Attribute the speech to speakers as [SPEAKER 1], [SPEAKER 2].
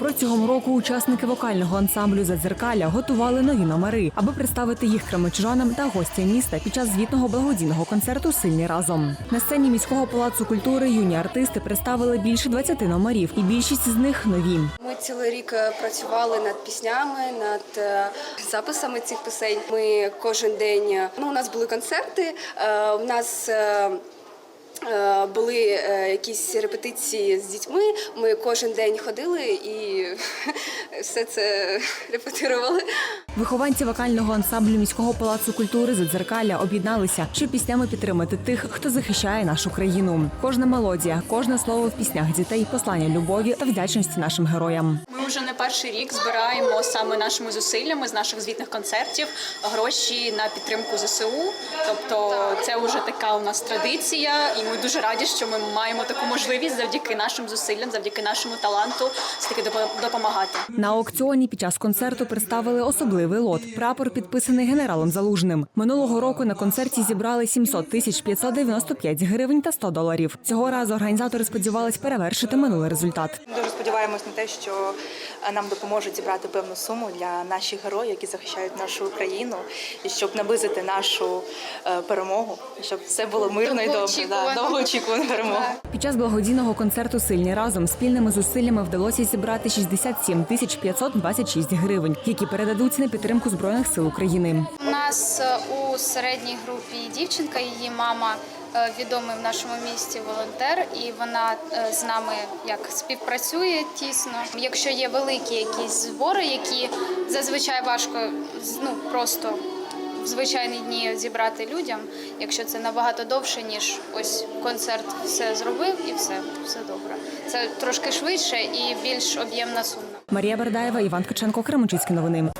[SPEAKER 1] Протягом року учасники вокального ансамблю Задзеркаля готували нові номери, аби представити їх кремечужанам та гостям міста під час звітного благодійного концерту Сильні разом. На сцені міського палацу культури юні артисти представили більше 20 номерів, і більшість з них нові.
[SPEAKER 2] Ми цілий рік е, працювали над піснями, над е, записами цих пісень. Ми кожен день е, ну, у нас були концерти. У нас були е, якісь репетиції з дітьми. Ми кожен день ходили і все це репетирували.
[SPEAKER 1] Вихованці вокального ансамблю міського палацу культури Задзеркаля об'єдналися, щоб піснями підтримати тих, хто захищає нашу країну. Кожна мелодія, кожне слово в піснях дітей, послання любові та вдячності нашим героям.
[SPEAKER 3] Вже не перший рік збираємо саме нашими зусиллями з наших звітних концертів гроші на підтримку ЗСУ. Тобто це вже така у нас традиція, і ми дуже раді, що ми маємо таку можливість завдяки нашим зусиллям, завдяки нашому таланту стільки допо- допомагати.
[SPEAKER 1] На аукціоні під час концерту представили особливий лот. Прапор підписаний генералом Залужним. Минулого року на концерті зібрали 700 тисяч 595 гривень та 100 доларів. Цього разу організатори сподівались перевершити минулий результат.
[SPEAKER 4] Дуже сподіваємось на те, що нам допоможуть зібрати певну суму для наших героїв, які захищають нашу Україну, і щоб наблизити нашу е, перемогу, щоб все було мирно і добре. Да,
[SPEAKER 3] Довгоочікувано.
[SPEAKER 4] довгоочікувану.
[SPEAKER 1] Під час благодійного концерту Сильні разом спільними зусиллями вдалося зібрати 67 тисяч 526 гривень, які передадуть на підтримку збройних сил України.
[SPEAKER 5] У нас е, у середній групі дівчинка, її мама відомий в нашому місті волонтер, і вона е, з нами як співпрацює тісно. Якщо є великі якісь збори, які зазвичай важко ну просто в звичайні дні зібрати людям, якщо це набагато довше, ніж ось концерт все зробив і все, все добре. Це трошки швидше і більш об'ємна сума.
[SPEAKER 1] Марія Бердаєва, Іван Ткаченко, Кременчуцькі новини.